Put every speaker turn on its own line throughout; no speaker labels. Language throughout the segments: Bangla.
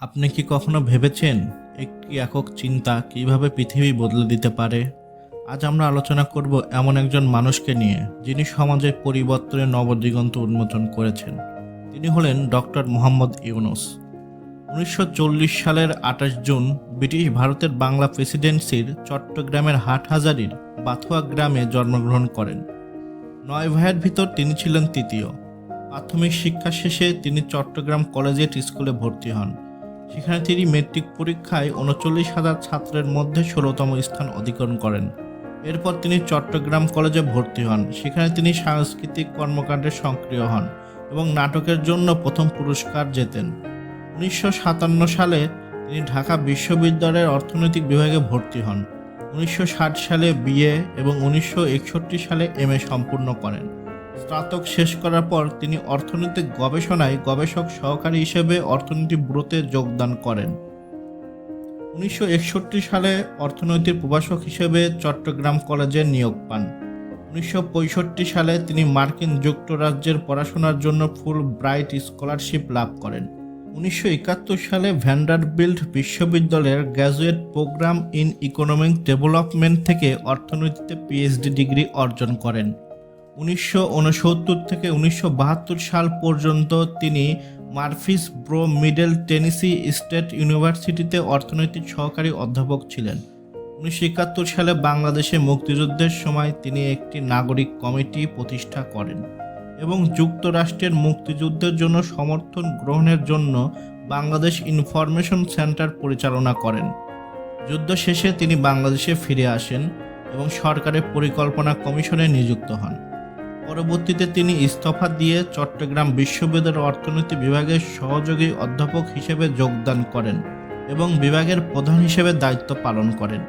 আপনি কি কখনো ভেবেছেন একটি একক চিন্তা কীভাবে পৃথিবী বদলে দিতে পারে? আজ আমরা আলোচনা করব এমন একজন মানুষকে নিয়ে, যিনি সমাজের পরিবর্তনে নবদিগন্ত উন্মোচন করেছেন। তিনি হলেন ডক্টর মোহাম্মদ ইউনুস। উনিশশো চল্লিশ সালের আঠাশ জুন ব্রিটিশ ভারতের বাংলা প্রেসিডেন্সির চট্টগ্রামের হাটহাজারির বাথুয়া গ্রামে জন্মগ্রহণ করেন। নয় ভাইয়ের ভিতর তিনি ছিলেন তৃতীয়। প্রাথমিক শিক্ষা শেষে তিনি চট্টগ্রাম কলেজিয়েট স্কুলে ভর্তি হন। সেখানে তিনি মেট্রিক পরীক্ষায় উনচল্লিশ হাজার ছাত্রের মধ্যে ষোলোতম স্থান অধিকার করেন। এরপর তিনি চট্টগ্রাম কলেজে ভর্তি হন। সেখানে তিনি সাংস্কৃতিক কর্মকাণ্ডে সক্রিয় হন এবং নাটকের জন্য প্রথম পুরস্কার জেতেন। উনিশশো সাতান্ন সালে তিনি ঢাকা বিশ্ববিদ্যালয়ের অর্থনৈতিক বিভাগে ভর্তি হন। উনিশশো ষাট সালে বিএ এবং উনিশশো একষট্টি সালে এম সম্পূর্ণ করেন। স্নাতক শেষ করার পর তিনি অর্থনৈতিক গবেষণায় গবেষক সহকারী হিসেবে অর্থনীতি ব্যুরোতে যোগদান করেন। উনিশশো একষট্টি সালে অর্থনৈতিক প্রভাষক হিসেবে চট্টগ্রাম কলেজে নিয়োগ পান। উনিশশো পঁয়ষট্টি সালে তিনি মার্কিন যুক্তরাজ্যের পড়াশোনার জন্য ফুল ব্রাইট স্কলারশিপ লাভ করেন। উনিশশো একাত্তর সালে ভ্যান্ডারবিল্ট বিশ্ববিদ্যালয়ের graduate programme in economic development থেকে অর্থনীতিতে পিএইচডি ডিগ্রি অর্জন করেন। উনিশশো উনসত্তর থেকে উনিশশো বাহাত্তর সাল পর্যন্ত তিনি Murfreesboro middle Tennessee state ইউনিভার্সিটিতে অর্থনৈতিক সহকারী অধ্যাপক ছিলেন। উনিশশো একাত্তর সালে বাংলাদেশে মুক্তিযুদ্ধের সময় তিনি একটি নাগরিক কমিটি প্রতিষ্ঠা করেন এবং যুক্তরাষ্ট্রের মুক্তিযুদ্ধের জন্য সমর্থন গ্রহণের জন্য বাংলাদেশ ইনফরমেশন সেন্টার পরিচালনা করেন। যুদ্ধ শেষে তিনি বাংলাদেশে ফিরে আসেন এবং সরকারের পরিকল্পনা কমিশনে নিযুক্ত হন। পরবর্তীতে তিনি ইস্তফা দিয়ে চট্টগ্রাম বিশ্ববিদ্যালয়ের অর্থনীতি বিভাগের সহযোগী অধ্যাপক হিসেবে যোগদান করেন এবং বিভাগের প্রধান হিসেবে দায়িত্ব পালন করেন।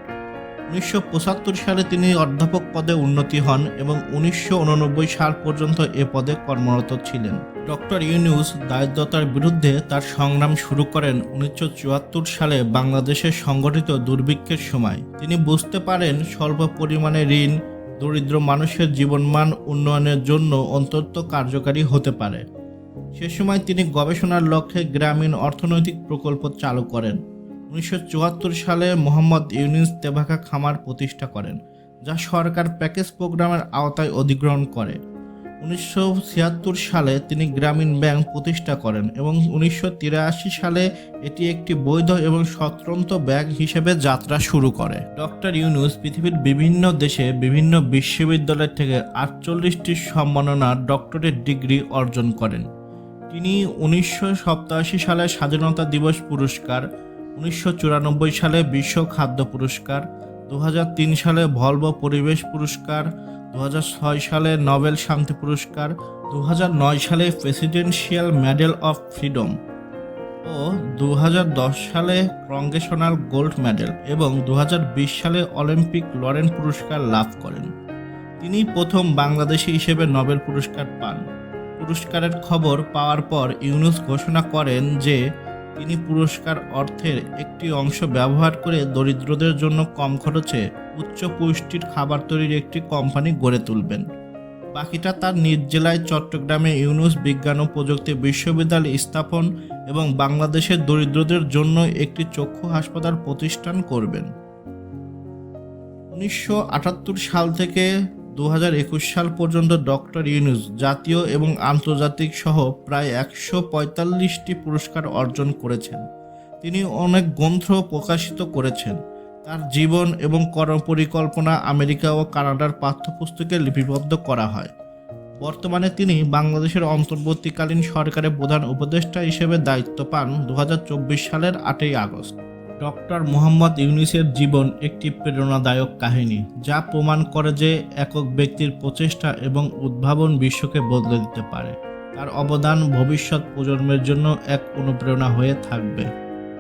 উনিশশো পঁচাত্তর সালে তিনি অধ্যাপক পদে উন্নতি হন এবং উনিশশো উননব্বই সাল পর্যন্ত এ পদে কর্মরত ছিলেন। ডক্টর ইউনিউস দারিদ্রতার বিরুদ্ধে তার সংগ্রাম শুরু করেন উনিশশো চুয়াত্তর সালে বাংলাদেশে সংগঠিত দুর্ভিক্ষের সময়। তিনি বুঝতে পারেন স্বল্প পরিমাণে ঋণ দরিদ্র মানুষের জীবনমান উন্নয়নের জন্য অন্তত কার্যকারী হতে পারে। সে সময় তিনি গবেষণার লক্ষ্যে গ্রামীণ অর্থনৈতিক প্রকল্প চালু করেন। উনিশশো চুয়াত্তর সালে মোহাম্মদ ইউনিস তেভাকা খামার প্রতিষ্ঠা করেন, যা সরকার প্যাকেজ প্রোগ্রামের আওতায় অধিগ্রহণ করে। উনিশশো ছিয়াত্তর সালে তিনি গ্রামীণ ব্যাংক প্রতিষ্ঠা করেন এবং উনিশশো তিরাশি সালে এটি একটি বৈধ এবং স্বতন্ত্র ব্যাংক হিসেবে যাত্রা শুরু করে। ডক্টর ইউনুস পৃথিবীর বিভিন্ন দেশে বিভিন্ন বিশ্ববিদ্যালয় থেকে আটচল্লিশটি সম্মাননা ডক্টরেট ডিগ্রি অর্জন করেন। তিনি উনিশশো সালে স্বাধীনতা দিবস পুরস্কার, উনিশশো চুরানব্বই সালে বিশ্ব খাদ্য পুরস্কার দু হাজার তিন সালে ভলভো পরিবেশ পুরস্কার দু হাজার ছয় সালে নোবেল শান্তি পুরস্কার দু হাজার নয় সালে প্রেসিডেন্সিয়াল মেডেল অফ ফ্রিডম ও দু হাজার দশ সালে কংগ্রেশনাল গোল্ড মেডেল এবং দু হাজার বিশ সালে অলিম্পিক লরেন পুরস্কার লাভ করেন। তিনি প্রথম বাংলাদেশি হিসেবে নোবেল পুরস্কার পান। পুরস্কারের খবর পাওয়ার পর ইউনুস ঘোষণা করেন যে তিনি পুরস্কার অর্থের একটি অংশ ব্যবহার করে দরিদ্রদের জন্য কম খরচে উচ্চ পুষ্টির খাবার তৈরির একটি কোম্পানি গড়ে তুলবেন। বাকিটা তার নিজ জেলায় চট্টগ্রামে ইউনুস বিজ্ঞান ও প্রযুক্তি বিশ্ববিদ্যালয় স্থাপন এবং বাংলাদেশের দরিদ্রদের জন্য একটি চক্ষু হাসপাতাল প্রতিষ্ঠান করবেন। উনিশশো আটাত্তর সাল থেকে দু হাজার একুশ সাল পর্যন্ত ডক্টর ইউনুস জাতীয় এবং আন্তর্জাতিক সহ প্রায় একশো পঁয়তাল্লিশটি পুরস্কার অর্জন করেছেন। তিনি অনেক গ্রন্থ প্রকাশিত করেছেন। তার জীবন এবং কর্মপরিকল্পনা আমেরিকা ও কানাডার পাঠ্যপুস্তকে লিপিবদ্ধ করা হয়। বর্তমানে তিনি বাংলাদেশের অন্তর্বর্তীকালীন সরকারের প্রধান উপদেষ্টা হিসেবে দায়িত্ব পান দু হাজার চব্বিশ সালের আটই আগস্ট। ডক্টর মোহাম্মদ ইউনিসের জীবন একটি প্রেরণাদায়ক কাহিনী, যা প্রমাণ করে যে একক ব্যক্তির প্রচেষ্টা এবং উদ্ভাবন বিশ্বকে বদলে দিতে পারে। তার অবদান ভবিষ্যৎ প্রজন্মের জন্য এক অনুপ্রেরণা হয়ে থাকবে।